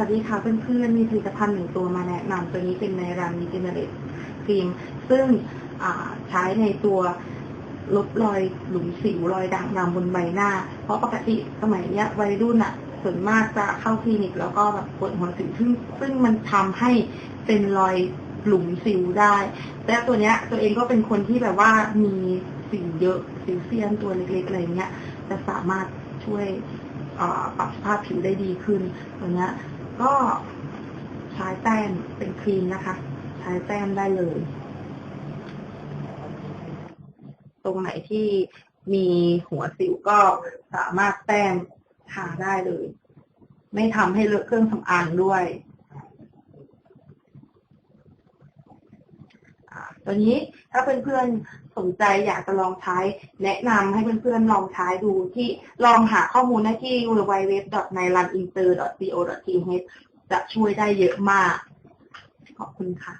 วัสดีค่ะเพื่อนๆมีผลิตภัณฑ์หนึ่งตัวมาแนะนำตัวนี้เป็นในรันมิจิเนเรตครีมซึ่งใช้ในตัวลบรอยหลุมสิวรอยด่างดำบนใบหน้า เพราะปกติสมัยเนี้ยวัยรุ่นอะส่วนมากจะเข้าคลินิกแล้วก็แบบปวดหัวสิวซึ่งซึ่งมันทำให้เป็นรอยหลุมสิวได้ แต่ตัวเนี้ยตัวเองก็เป็นคนที่แบบว่ามีสิวเยอะสิวเซียนตัวเล็กๆอะไรเงี้ยจะสามารถช่วยปรับสภาพผิวได้ดีขึ้นตัวเนี้ย ก็ใช้แต้มเป็นครีมนะคะ ใช้แต้มได้เลย ตรงไหนที่มีหัวสิวก็สามารถแต้มทาได้เลย ไม่ทำให้เลอะเครื่องสำอางด้วย อ่าตัวนี้ถ้าเพื่อนๆสนใจอยากจะลองใช้ แนะนำให้เพื่อนๆลองใช้ดูที่ลองหาข้อมูลได้ที่ www.nailaninter.co.th จะช่วยได้เยอะมาก ขอบคุณค่ะ